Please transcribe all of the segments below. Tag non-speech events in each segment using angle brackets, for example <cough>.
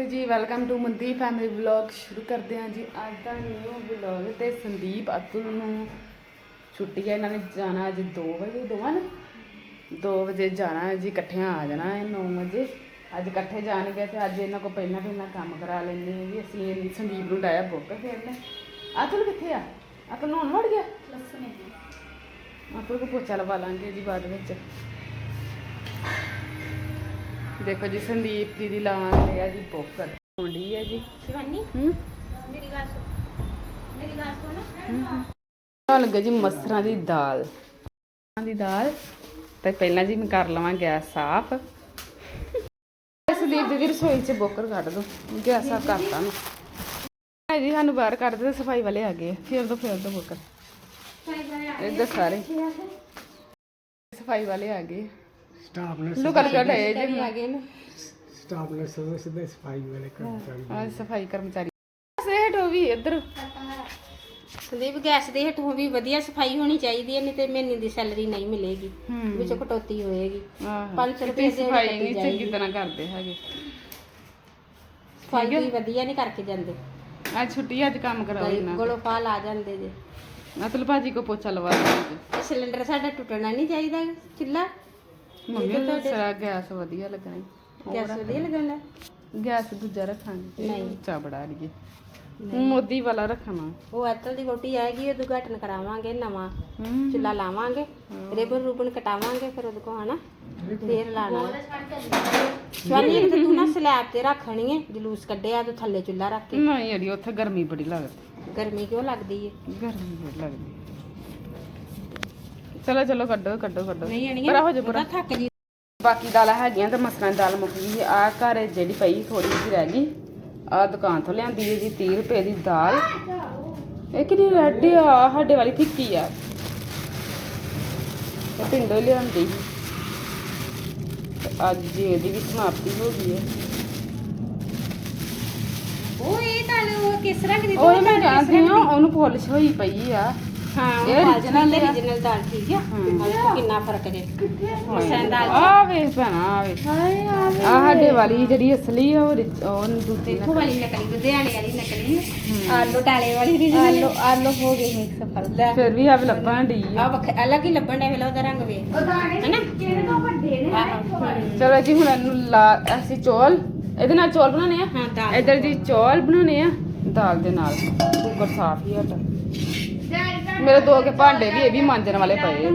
ਤੇ ਜੀ welcome to Mandeep family vlog ਸ਼ੁਰੂ ਕਰਦੇ ਹਾਂ ਜੀ। ਅੱਜ ਦਾ ਨਿਊ ਵਲੌਗ ਤੇ ਸੰਦੀਪ ਅਤੁਲ ਨੂੰ ਛੁੱਟੀ ਹੈ ਇਹਨਾਂ ਨੇ ਜਾਣਾ ਅੱਜ 2 ਵਜੇ ਦੋਵਾਂ ਨੇ? 2 ਵਜੇ ਜਾਣਾ ਹੈ ਜੀ ਇਕੱਠਿਆਂ ਆ ਜਾਣਾ ਹੈ 9 ਵਜੇ। ਅੱਜ ਇਕੱਠੇ ਜਾਣਗੇ ਤੇ ਅੱਜ ਇਹਨਾਂ ਕੋਲ ਪਹਿਲਾਂ ਪਹਿਲਾਂ ਕੰਮ ਕਰਾ ਲੈਂਦੇ ਹਾਂ ਜੀ। ਅਸੀਂ ਇਹ ਸੰਦੀਪ ਨੂੰ ਡਾਇਆ ਬੁੱਕ ਫੇਰਨੇ ਅਤੁਲ ਕਿੱਥੇ ਆ? ਅਤੁਲ ਨਹਾਉਣ ਵੜ ਗਿਆ? ਅਤੁਲ ਕੋ ਪੋਚਾ ਲਵਾ ਲਾਂਗੇ ਜੀ ਬਾਅਦ ਵਿੱਚ। ਦੇਖੋ ਜੀ ਸੰਦੀਪ ਦੀਦੀ ਲਾਉਣ ਲਿਆ ਜੀ ਬੁੱਕ ਹੁੰਦੀ ਹੈ ਜੀ। ਸ਼ਿਵਾਨੀ ਹੂੰ? ਮੇਰੀ ਗੱਲ ਸੁਣ ਮੇਰੀ ਗੱਲ ਸੁਣ ਬਣਾਉਣ ਲੱਗੇ ਜੀ ਮਸਰਾਂ ਦੀ ਦਾਲ। ਮਸਰਾਂ ਦੀ ਦਾਲ ਤੇ ਪਹਿਲਾਂ ਜੀ ਮੈਂ ਕਰ ਲਵਾਂ ਗੈਸ ਸਾਫ਼। ਸੰਦੀਪ ਦੀਦੀ ਰਸੋਈ 'ਚ ਬੋਕਰ ਕੱਢ ਦੋ ਗੈਸ ਸਾਫ਼ ਕਰਤਾ ਮੈਂ ਹਾਂ ਜੀ ਸਾਨੂੰ ਬਾਹਰ ਕੱਢ ਦੇ ਸਫ਼ਾਈ ਵਾਲੇ ਆ ਗਏ ਫਿਰ ਦੋ ਫਿਰ ਦੋ ਬੋਕਰ। ਇੱਧਰ ਸਾਰੇ। ਸਫ਼ਾਈ ਵਾਲੇ ਆ ਗਏ। ਲੁਕ ਜੀ ਆ ਗਏ ਨੇ ਸਫ਼ਾਈ ਵਾਲੇ ਕਰਮਚਾਰੀ। ਆ ਸਫ਼ਾਈ ਕਰਮਚਾਰੀ। ਸੇਠ ਹੋ ਵੀ ਇੱਧਰ। ਸੰਦੀਪ ਗੈਸ ਦੇ ਹੇਠੋਂ ਵੀ ਵਧੀਆ ਸਫ਼ਾਈ ਹੋਣੀ ਚਾਹੀਦੀ ਹੈ ਨਹੀਂ ਤੇ ਮਹੀਨੇ ਦੀ ਸੈਲਰੀ ਨਹੀਂ ਮਿਲੇਗੀ। ਹੂੰ। ਵਿੱਚ ਕਟੌਤੀ ਹੋਏਗੀ। ਆਹ। 500 ਰੁਪਏ ਦੀ ਸਫ਼ਾਈ ਕੱਟੀ ਨਹੀਂ ਜਾਏਗੀ। ਚੰਗੀ ਤਰ੍ਹਾਂ ਕਰਦੇ ਹੈਗੇ। ਸਫ਼ਾਈ ਵੀ ਵਧੀਆ ਨਹੀਂ ਕਰਕੇ ਜਾਂਦੇ। ਅੱਜ ਛੁੱਟੀ ਅੱਜ ਕੰਮ ਕਰਾਓ ਨਾ ਗਲੋਂ ਪਾ ਲਾ ਜਾਂਦੇ ਜੇ। ਅਤਲ ਭਾਜੀ ਕੋ ਪੋਚਾ ਲਵਾ ਦੇ ਇਹ ਸਿਲੰਡਰ ਸਾਡਾ ਟੁੱਟਣਾ ਨਹੀਂ ਚਾਹੀਦਾ ਚੁੱਲਾ ਮੰਮੀ ਨੂੰ ਸਾਰਾ ਗੈਸ ਵਧੀਆ ਲੱਗਣਾ। ਈ। ਗੈਸ ਵਧੀਆ ਲੱਗਣਾ ਗੈਸ ਦੂਜਾ ਰੱਖਾਂਗੇ। ਨਹੀਂ। ਚਾ ਬੜਾ ਲਈਏ ਮੋਦੀ ਵਾਲਾ ਰੱਖਣਾ। ਉਹ ਐਤਲ ਦੀ ਵੋਟੀ ਆਏਗੀ ਉਹ ਉਦਘਾਟਨ ਕਰਾਵਾਂਗੇ ਨਵਾਂ ਹੂੰ। ਚੁੱਲਾ ਲਾਵਾਂਗੇ ਰਿਬਨ ਰੂਬਨ ਕਟਾਵਾਂਗੇ ਫਿਰ ਉਹਦੇ ਕੋ ਹਨਾ? ਫੇਰ ਲਾਣਾ। ਸ਼ਵਾਨੀ ਇੱਕ ਤਾਂ ਤੂੰ ਨਾ ਸਲੈਬ ਤੇ ਰੱਖਣੀ ਹੈ ਜਲੂਸ ਕੱਢਿਆ ਤੂੰ ਥੱਲੇ ਚੁੱਲਾ ਰੱਖ ਕੇ। ਨਹੀਂ ਅੜੀ ਉੱਥੇ ਗਰਮੀ ਬੜੀ ਲੱਗਦੀ। ਗਰਮੀ ਕਿਉਂ ਲੱਗਦੀ ਹੈ ਗਰਮੀ ਬੜੀ ਲੱਗਦੀ। ਚਲੋ ਚਲੋ ਕੱਢੋ ਕੱਢੋ ਕੱਢੋ। ਨਹੀਂ ਆਣੀ ਪਰਾ ਹੋ ਜਾ ਪਰਾ ਥੱਕ ਜੀ। ਬਾਕੀ ਦਾਲਾਂ ਹੈਗੀਆਂ ਤੇ ਮਸਰਾਂ ਦੀ ਦਾਲ ਮੁੱਕ ਗਈ। ਆ ਘਰ ਜਿਹੜੀ ਪਈ ਥੋੜੀ ਜਿਹੀ ਰਹਿ ਗਈ। ਆ ਦੁਕਾਨ ਤੋਂ ਲਿਆਂਦੀ ਹੈ ਜੀ 30 ਰੁਪਏ ਦੀ ਦਾਲ। ਇਹ ਕਿਹੜੀ ਰੈਡ ਆ ਸਾਡੇ ਵਾਲੀ ਫਿੱਕੀ ਆ। ਇਹ ਪਿੰਡੋਂ ਲਿਆਂਦੀ। ਤੇ ਅੱਜ ਜੀ ਇਹਦੀ ਵੀ ਸਮਾਪਤੀ ਹੋ ਗਈ ਹੈ। ਉਹ ਇਹ ਤਾਂ ਉਹ ਕਿਸ ਰੰਗ ਦੀ ਉਹ ਮੈਂ ਜਾਣਦੀ ਹਾਂ ਉਹਨੂੰ ਪਾਲਿਸ਼ ਹੋਈ ਪਈ ਆ। ਹਾਂ। ਇਹ ਇਹ original original ਆ। original ਦਾਲ ਠੀਕ ਆ। ਦੇਖੋ ਕਿੰਨਾ ਫ਼ਰਕ ਜੇ। ਮਸਾਂ ਦਾਲ ਆ ਵੇਖ ਭੈਣਾ ਆ ਵੇਖ। ਆ ਸਾਡੇ ਵਾਲੀ ਜਿਹੜੀ ਅਸਲੀ ਆ ਉਹ ਰਿਚ- ਉਹ ਦੂਜੀ ਦੇਖੋ ਵਾਲੀ ਨਕਲੀ ਲੁਧਿਆਣੇ ਵਾਲੀ ਨਕਲੀ ਆਲੂ ਟਾਲੇ ਵਾਲੀ ਆਲੂ ਆਲੂ ਹੋ ਗਏ ਮਿਕਸ ਫਲ ਲੈ। ਫਿਰ ਵੀ ਆ ਵੀ ਲੱਭਣ ਡਈ ਆ। ਆ ਵਖ ਅਲੱਗ ਹੀ ਲੱਭਣ ਦੇ ਵੇਲਾ ਉਹਦਾ ਰੰਗ ਵੇ ਹੈਨਾ? ਕਿਹੜੇ ਤੋਂ ਵੱਡੇ ਨੇ ਚਲੋ ਜੀ ਹੁਣ ਇਹਨੂੰ ਲਾ ਅਸੀਂ ਚੌਲ ਇਹਦੇ ਨਾਲ ਚੌਲ ਬਣਾਉਣੇ ਆ? ਹਾਂ ਦਾਲ ਇੱਧਰ ਜੀ ਚੌਲ ਬਣਾਉਣੇ ਆ। ਦਾਲ ਦੇ ਨਾਲ ਕੁੱਕਰ ਸਾਫ਼ ਹੀ ਹਟ ਮੇਰੇ ਦੋ ਕੇ ਭਾਂਡੇ ਵੀ ਇਹ ਵੀ ਮਾਂਜਣ ਵਾਲੇ ਪਏ।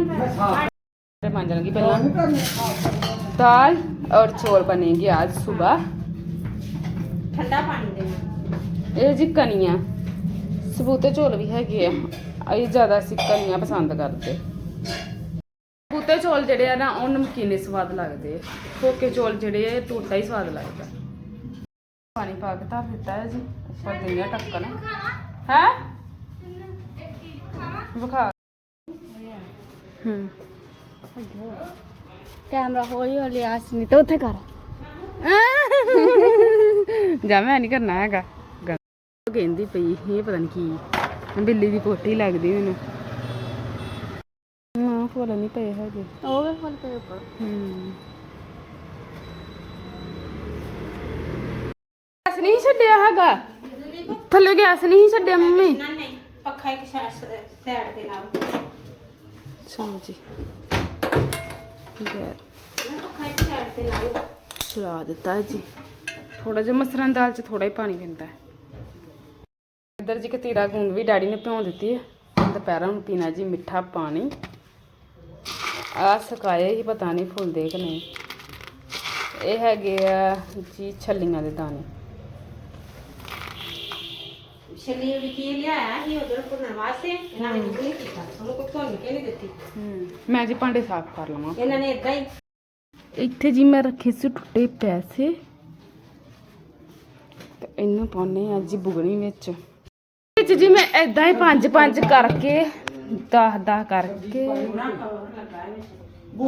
ਤੇ ਮਾਂਜਣ ਕੀ ਪਹਿਲਾਂ। ਦਾਲ ਔਰ ਚੋਲ ਬਣੇਗੀ ਅੱਜ ਸਵੇਰ। ਠੰਡਾ ਪਾਣੀ ਦੇ ਇਹ ਜੀ ਕਨੀਆਂ। ਸਬੂਤੇ ਚੋਲ ਵੀ ਹੈਗੇ ਆ। ਇਹ ਜ਼ਿਆਦਾ ਅਸੀਂ ਕਣੀਆਂ ਪਸੰਦ ਕਰਦੇ। ਸਬੂਤੇ ਚੋਲ ਜਿਹੜੇ ਆ ਨਾ ਉਹ ਨਮਕੀਨੇ ਸਵਾਦ ਲੱਗਦੇ। ਕੋਕੇ ਚੋਲ ਜਿਹੜੇ ਆ ਟੋਟਾ ਹੀ ਸਵਾਦ ਲੱਗਦਾ। ਪਾਣੀ ਪਾ ਕੇ ਧਰ ਦਿੱਤਾ ਹੈ ਜੀ। ਉੱਪਰ ਦਿਨੀਆ ਟੱਕਣ ਹੈ? ਵਿਖਾ। ਹੂੰ। ਕੈਮਰਾ ਹੌਲੀ ਹੌਲੀ ਆਸ ਨਹੀਂ ਤੇ ਉੱਥੇ ਕਰ। <laughs> ਜਾ ਮੈਂ ਨਹੀਂ ਕਰਨਾ ਹੈਗਾ। ਗੱਲ ਉਹ ਕਹਿੰਦੀ ਪਈ ਇਹ ਪਤਾ ਨਹੀਂ ਕੀ। ਬਿੱਲੀ ਦੀ ਪੋਟੀ ਲੱਗਦੀ ਮੈਨੂੰ। ਨਾ ਫੁੱਲ ਨਹੀਂ ਪਏ ਹੈਗੇ। ਉਹ ਵੇ ਫੁੱਲ ਤੇ ਉੱਪਰ। ਹੂੰ। ਗੈਸ ਨਹੀਂ ਛੱਡਿਆ ਹੈਗਾ। ਥੱਲੇ ਗੈਸ ਨਹੀਂ ਛੱਡਿਆ ਮੰਮੀ। ਪੱਖਾ ਇੱਕ ਸਾਈਡ ਤੇ ਨਾਲ। ਚਲੋ ਜੀ ਗੈਸ ਪੱਖਾ ਇੱਕ ਸਾਈਡ ਤੇ ਨਾਲ। ਚਲਾ ਦਿੱਤਾ ਹੈ ਜੀ। ਥੋੜਾ ਜਿਹਾ ਮਸਰਾਂ ਦੀ ਦਾਲ ਚ ਥੋੜਾ ਹੀ ਪਾਣੀ ਪੈਂਦਾ ਹੈ। ਇੱਧਰ ਜੀ ਕਤੀਰਾ ਗੂੰਦ ਵੀ ਡੈਡੀ ਨੇ ਭਿਉਂ ਦਿੱਤੀ ਹੈ। ਦੁਪਹਿਰਾਂ ਨੂੰ ਪੀਣਾ ਜੀ ਮਿੱਠਾ ਪਾਣੀ। ਆ ਸੁਕਾਏ ਹੀ ਪਤਾ ਨਹੀਂ ਫੁੱਲਦੇ ਕਿ ਨਹੀਂ। ਇਹ ਹੈਗੇ ਆ ਜੀ ਛੱਲੀਆਂ ਦੇ ਦਾਣੇ। ਛਲੀ ਵੀ ਕੀ ਲਿਆਇਆ ਸੀ ਉਧਰ ਭੁੰਨਣ ਵਾਸਤੇ ਇਹਨਾਂ ਨੇ ਕੁਝ ਨਹੀਂ ਕੀਤਾ? ਉਹਨੂੰ ਕੋਈ ਭੁੰਨ ਕੇ ਨਹੀਂ ਦਿੱਤੀ। ਹੂੰ। ਮੈਂ ਜੀ ਭਾਂਡੇ ਸਾਫ਼ ਕਰ ਲਵਾਂ। ਇਹਨਾਂ ਨੇ ਇਦਾਂ ਹੀ ਇੱਥੇ ਜੀ ਮੈਂ ਰੱਖੇ ਸੀ ਟੁੱਟੇ ਪੈਸੇ। ਤੇ ਇਹਨੂੰ ਪਾਉਣੇ ਆ ਜੀ ਬੁਗਣੀ ਵਿੱਚ। ਵਿੱਚ ਜੀ ਮੈਂ ਐਦਾਂ ਹੀ ਪੰਜ ਪੰਜ ਕਰਕੇ 10 10 ਕਰਕੇ।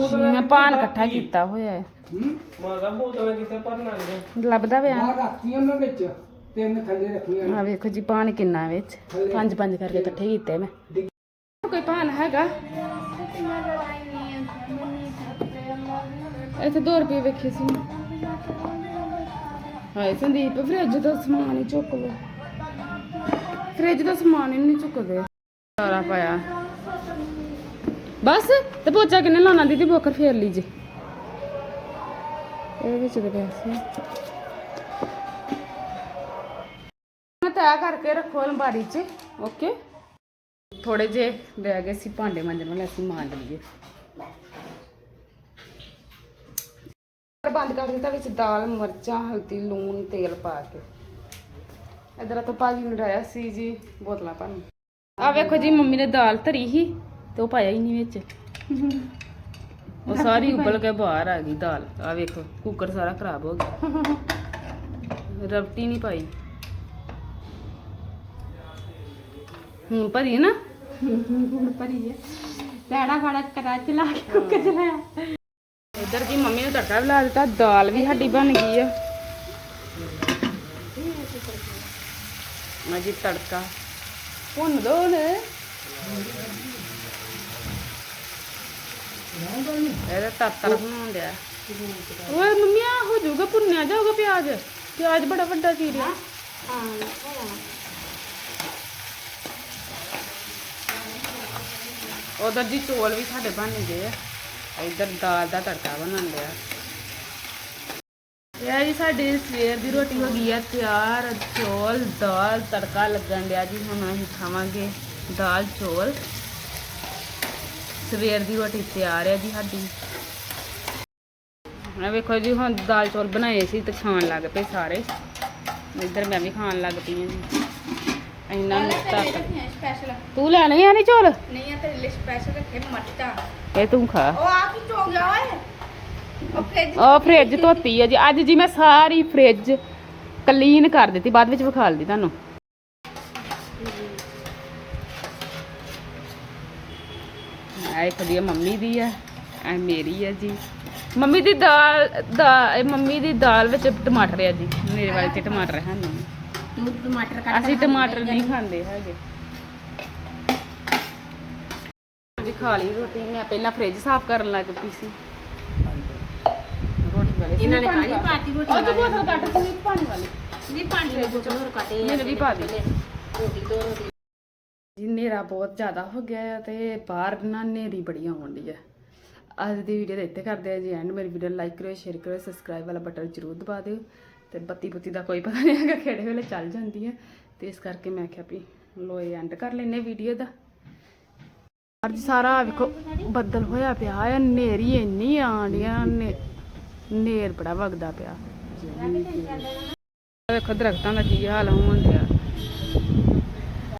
ਜੀ ਮੈਂ ਪਾਨ ਇਕੱਠਾ ਕੀਤਾ ਹੋਇਆ ਹੈ। ਮਾਦਾ ਬੋਤਲਾਂ ਕਿਤੇ ਭਰਨਾ ਲੱਭਦਾ ਪਿਆ? ਆ ਰੱਖੀਆਂ ਉਹਨਾਂ ਵਿੱਚ। ਤਿੰਨ ਥੱਲੇ ਰੱਖੀਆਂ ਆ ਵੇਖੋ ਜੀ ਪਾਨ ਕਿੰਨਾ ਵਿੱਚ। ਪੰਜ ਪੰਜ ਕਰਕੇ ਇਕੱਠੇ ਕੀਤੇ ਮੈਂ। ਕੋਈ ਪਾਨ ਹੈਗਾ? ਇੱਥੇ 2 ਰੁਪਏ ਵੇਖੇ ਸੀ। ਹਾਏ ਸੰਦੀਪ ਫ੍ਰਿਜ ਦਾ ਸਮਾਨ ਹੀ ਚੁੱਕ ਲੋ ਫ੍ਰਿਜ ਦਾ ਸਮਾਨ ਹੀ ਨਹੀਂ ਚੁੱਕਦੇ। ਸਾਰਾ ਪਾਇਆ। ਬਸ ਤੇ ਪੋਚਾ ਕਿੰਨੇ ਲਾਉਣਾ? ਦੀਦੀ ਬੋਕਰ ਫੇਰ ਲਈ ਜੇ ਇਹਦੇ ਵਿੱਚ ਦੇ ਪੈਸੇ। ਮੈਂ ਕਰਕੇ ਰੱਖੋ ਅਲਮਾਰੀ 'ਚ ਓਕੇ ਥੋੜੇ ਜੇ ਰਹਿ ਗਏ ਸੀ ਭਾਂਡੇ ਮਾਂਜਣ ਵਾਲੇ, ਅਸੀਂ ਮਾਂਜ ਲਈਏ। ਬੰਦ ਕਰ ਦਿੱਤਾ ਵਿੱਚ ਦਾਲ, ਮਿਰਚਾਂ, ਹਲਦੀ, ਲੂਣ, ਤੇਲ ਪਾ ਕੇ। ਇਧਰ ਤੋਂ ਭਾਜੀ ਨੂੰ ਡਾਇਆ ਸੀ ਜੀ ਬੋਤਲਾਂ ਭਰਨ। ਆ ਵੇਖੋ ਜੀ, ਮੰਮੀ ਨੇ ਦਾਲ ਧਰੀ ਸੀ ਤੇ ਉਹ ਪਾਇਆ ਹੀ ਨਹੀਂ ਵਿੱਚ। ਉਹ ਸਾਰੀ ਉਬਲ ਕੇ ਬਾਹਰ ਆ ਗਈ ਦਾਲ। ਆ ਵੇਖੋ ਕੁੱਕਰ ਸਾਰਾ ਖਰਾਬ ਹੋ ਗਿਆ। ਰਵਟੀ ਨਹੀਂ ਪਾਈ। ਹੁਣ ਭਰੀ ਨਾ? ਹੁਣ ਭਰੀ ਹੈ। ਲੈਣਾ ਖਾਣਾ ਕਰਾ ਚਲਾ ਕੇ ਕੁੱਕਰ ਚਲਾਇਆ ਇੱਧਰ ਜੀ ਮੰਮੀ ਨੇ ਤੜਕਾ ਵੀ ਲਾ ਦਿੱਤਾ ਦਾਲ ਵੀ ਸਾਡੀ ਬਣ ਗਈ ਆ। ਮਾਜੀ ਤੜਕਾ ਭੁੰਨ ਦੋ ਨੇ ਇਹਦਾ ਤਾਤਰ ਬਣਾਉਣ ਡਿਆ। ਓਏ ਮੰਮੀ ਆ ਹੋ ਜਾਊਗਾ ਭੁੰਨਿਆ ਜਾਊਗਾ ਪਿਆਜ਼। ਪਿਆਜ਼ ਬੜਾ ਵੱਡਾ ਚੀਰਿਆ ਹਾਂ। ਉਧਰ ਜੀ ਚੋਲ ਵੀ ਸਾਡੇ ਬਣ ਗਏ ਆ। ਇੱਧਰ ਦਾਲ ਦਾ ਤੜਕਾ ਬਣਨ ਲਿਆ ਇਹ ਜੀ ਸਾਡੀ ਸਵੇਰ ਦੀ ਰੋਟੀ ਹੋ ਗਈ ਆ ਤਿਆਰ। ਚੋਲ, ਦਾਲ, ਤੜਕਾ ਲੱਗਣ ਡਿਆ ਜੀ। ਹੁਣ ਅਸੀਂ ਖਾਵਾਂਗੇ ਦਾਲ, ਚੋਲ। ਸਵੇਰ ਦੀ ਰੋਟੀ ਤਿਆਰ ਹੈ ਜੀ ਸਾਡੀ। ਆ ਵੇਖੋ ਜੀ, ਹੁਣ ਦਾਲ, ਚੌਲ ਬਣਾਏ ਸੀ ਤੇ ਖਾਣ ਲੱਗ ਪਏ ਸਾਰੇ। ਇੱਧਰ ਮੈਂ ਵੀ ਖਾਣ ਲੱਗ ਪਈ ਹਾਂ ਜੀ। ਇੰਨਾ ਮਿੱਠਾ ਸਪੈਸ਼ਲ ਤੂੰ ਲੈਣੇ ਆ ਨਹੀਂ ਚੋਲ? ਨਹੀਂ ਆ ਤੇਰੇ ਲਈ ਸਪੈਸ਼ਲ ਰੱਖੇ ਮੱਟਾ। ਇਹ ਤੂੰ ਖਾ। ਉਹ ਆ ਕੀ ਹੋ ਗਿਆ ਓਏ। ਉਹ ਫ੍ਰਿਜ ਧੋਤੀ ਹੈ ਜੀ। ਅੱਜ ਜੀ ਮੈਂ ਸਾਰੀ ਫ੍ਰਿਜ ਕਲੀਨ ਕਰ ਦਿੱਤੀ। ਬਾਅਦ ਵਿੱਚ ਵਿਖਾ ਲਦੀ ਤੁਹਾਨੂੰ। ਆਏ ਖੜੀ ਮੰਮੀ ਦੀ ਹੈ ਐ ਮੇਰੀ ਹੈ ਜੀ। ਮੰਮੀ ਦੀ ਦਾਲ ਦਾ ਮੰਮੀ ਦੀ ਦਾਲ ਵਿੱਚ ਟਮਾਟਰ ਹੈ ਜੀ। ਮੇਰੇ ਵਾਲੇ ਚ ਟਮਾਟਰ ਹਨ ਤੂੰ ਟਮਾਟਰ ਕੱਟ ਅਸੀਂ ਟਮਾਟਰ ਨਹੀਂ ਖਾਂਦੇ ਹੈਗੇ। ਜੀ ਖਾ ਲਈ ਰੋਟੀ। ਮੈਂ ਪਹਿਲਾਂ ਫ੍ਰਿਜ ਸਾਫ਼ ਕਰਨ ਲੱਗ ਪਈ ਸੀ। ਰੋਟੀ ਵਾਲੇ ਇਹਨਾਂ ਨੇ ਖਾਲੀ ਪਾਤੀ ਰੋਟੀ ਉਹ ਤਾਂ ਬੋਤਲ ਕੱਟ ਸੀ ਪਾਣੀ ਵਾਲੀ। ਨਹੀਂ ਪਾਣੀ ਦੇ ਬੋਤਲ ਹੋਰ ਕੱਟੇ ਮੇਰੇ ਵੀ ਪਾ ਦੇ ਰੋਟੀ ਦੋ ਰੋਟੀ। ਜੀ ਹਨੇਰਾ ਬਹੁਤ ਜ਼ਿਆਦਾ ਹੋ ਗਿਆ ਹੈ ਤੇ ਬਾਹਰ ਨਾ ਹਨੇਰੀ ਬੜੀ ਆਉਣ ਡਈ ਹੈ ਅੱਜ ਦੀ ਵੀਡੀਓ ਦੇ ਇੱਥੇ ਕਰਦੇ ਆ ਜੀ ਐਂਡ ਮੇਰੀ ਵੀਡੀਓ ਲਾਈਕ ਕਰਿਓ ਸ਼ੇਅਰ ਕਰਿਓ ਸਬਸਕ੍ਰਾਈਬ ਵਾਲਾ ਬਟਨ ਜ਼ਰੂਰ ਦਬਾ ਦਿਓ। ਤੇ ਬੱਤੀ ਬੁੱਤੀ ਦਾ ਕੋਈ ਪਤਾ ਨਹੀਂ ਹੈਗਾ ਕਿਹੜੇ ਵੇਲੇ ਚੱਲ ਜਾਂਦੀ ਹੈ। ਤੇ ਇਸ ਕਰਕੇ ਮੈਂ ਕਿਹਾ ਵੀ ਲੋਏ ਐਂਡ ਕਰ ਲੈਨੇ ਵੀਡੀਓ ਦਾ। ਅੱਜ ਸਾਰਾ ਵੇਖੋ ਬੱਦਲ ਹੋਇਆ ਪਿਆ ਹੈ ਹਨੇਰੀ ਇੰਨੀ ਆਂਡੀਆਂ ਨੇ ਨੇਰ ਬੜਾ ਵਗਦਾ ਪਿਆ। ਵੇਖੋ ਦਰਖਤਾਂ ਦਾ ਕੀ ਹਾਲ ਹੋਣ ਡਿਆ